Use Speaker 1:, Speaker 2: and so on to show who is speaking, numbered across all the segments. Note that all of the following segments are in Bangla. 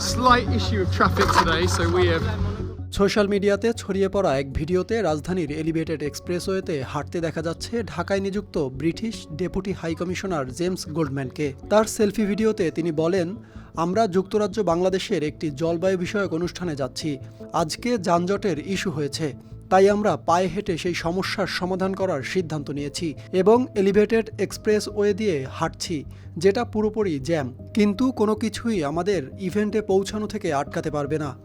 Speaker 1: Slight issue of
Speaker 2: সোশ্যাল মিডিয়াতে ছড়িয়ে পড়া এক ভিডিওতে রাজধানীর এলিভেটেড এক্সপ্রেসওয়েতে হাঁটতে দেখা যাচ্ছে ঢাকায় নিযুক্ত British deputy high commissioner James গোল্ডম্যানকে। তার সেলফি ভিডিওতে তিনি বলেন, আমরা যুক্তরাজ্য বাংলাদেশের একটি জলবায়ু বিষয়ক অনুষ্ঠানে যাচ্ছি। আজকে যানজটের ইস্যু হয়েছে। তাই আমরা পায়ে হেঁটে সেই সমস্যার সমাধান করার সিদ্ধান্ত নিয়েছি এবং এলিভেটেড এক্সপ্রেস ওয়ে দিয়ে হাঁটছি যেটা পুরোপুরি জ্যাম। কিন্তু কোনো কিছুই আমাদের ইভেন্টে পৌঁছানো থেকে আটকাতে পারবে না।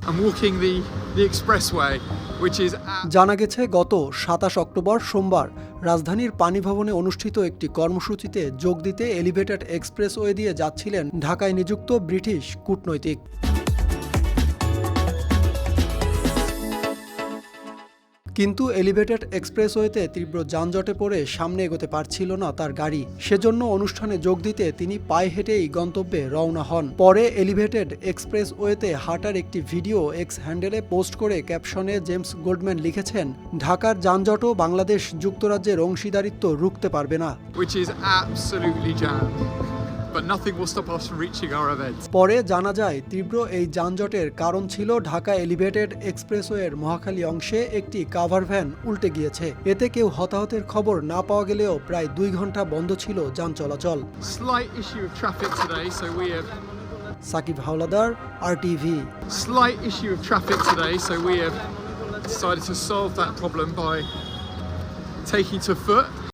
Speaker 2: জানা গেছে গত সাতাশ অক্টোবর সোমবার রাজধানীর পানি ভবনে অনুষ্ঠিত একটি কর্মসূচিতে যোগ দিতে এলিভেটেড এক্সপ্রেসওয়ে দিয়ে যাচ্ছিলেন ঢাকায় নিযুক্ত ব্রিটিশ কূটনৈতিক। কিন্তু এলিভেটেড এক্সপ্রেসওয়েতে তীব্র যানজটে পড়ে সামনে এগোতে পারছিল না তার গাড়ি। সেজন্য অনুষ্ঠানে যোগ দিতে তিনি পায়ে হেঁটেই গন্তব্যে রওনা হন। পরে এলিভেটেড এক্সপ্রেসওয়েতে হাঁটার একটি ভিডিও এক্স হ্যান্ডেলে পোস্ট করে ক্যাপশনে জেমস গোল্ডম্যান লিখেছেন, ঢাকার যানজটও বাংলাদেশ যুক্তরাজ্যের অংশীদারিত্ব রুখতে পারবে না।
Speaker 1: Which is absolutely jammed.
Speaker 2: পরে জানা যায় তীব্র এই যানজটের কারণ ছিল ঢাকা এলিভেটেড এক্সপ্রেসওয়ের মহাখালী অংশে একটি কাভার ভ্যান উল্টে গিয়েছে। এতে কেউ হতাহতের খবর না পাওয়া গেলেও প্রায় দুই ঘণ্টা বন্ধ ছিল যান চলাচল। Sakib Howlader R TV
Speaker 1: slight issue of traffic today, so we have decided to solve that problem by taking to foot.